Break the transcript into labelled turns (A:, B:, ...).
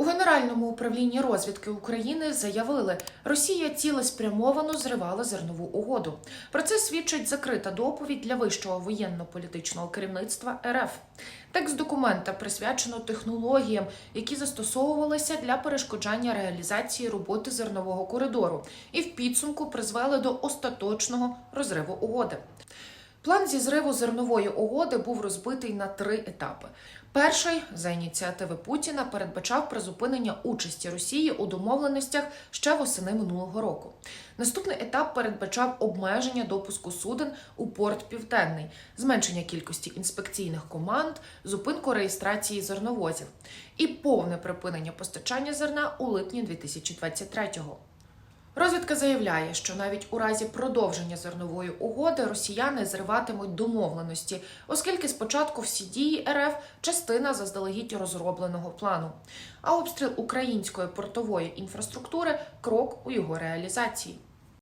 A: У Генеральному управлінні розвідки України заявили, Росія цілеспрямовано зривала зернову угоду. Про це свідчить закрита доповідь для вищого воєнно-політичного керівництва РФ. Текст документа присвячено технологіям, які застосовувалися для перешкоджання реалізації роботи зернового коридору, і в підсумку призвели до остаточного розриву угоди. План зі зриву зернової угоди був розбитий на три етапи. Перший за ініціативи Путіна передбачав призупинення участі Росії у домовленостях ще восени минулого року. Наступний етап передбачав обмеження допуску суден у порт Південний, зменшення кількості інспекційних команд, зупинку реєстрації зерновозів і повне припинення постачання зерна у липні 2023-го. Розвідка заявляє, що навіть у разі продовження зернової угоди росіяни зриватимуть домовленості, оскільки спочатку всі дії РФ частина заздалегідь розробленого плану, а обстріл української портової інфраструктури крок у його реалізації.